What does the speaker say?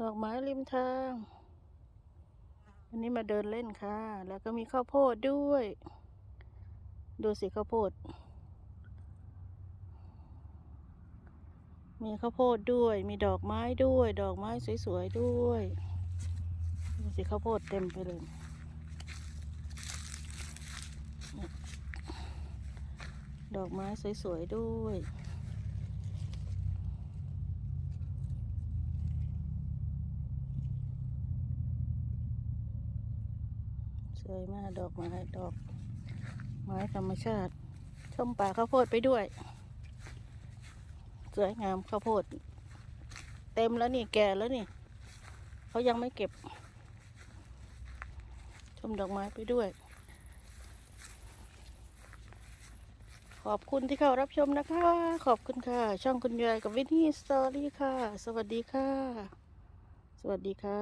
ดอกไม้ริมทางอันนี้มาเดินเล่นค่ะ แล้วก็มีข้าวโพดด้วย ดูสิข้าวโพด มีข้าวโพดด้วย มีดอกไม้ด้วย ดอกไม้สวยๆด้วย ดูสิข้าวโพดเต็มไปเลยเนี่ยดอกไม้สวยๆด้วย สวยมากดอกไม้ดอก ไม้ธรรมชาติ ชมป่าข้าวโพดไปด้วย สวยงามข้าวโพด เต็มแล้วนี่แก่แล้วนี่เขายังไม่เก็บ ชมดอกไม้ไปด้วย ขอบคุณที่เข้ารับชมนะคะ ขอบคุณค่ะ ช่องคุณยายกับวินนี่สตอรี่ค่ะ สวัสดีค่ะ สวัสดีค่ะ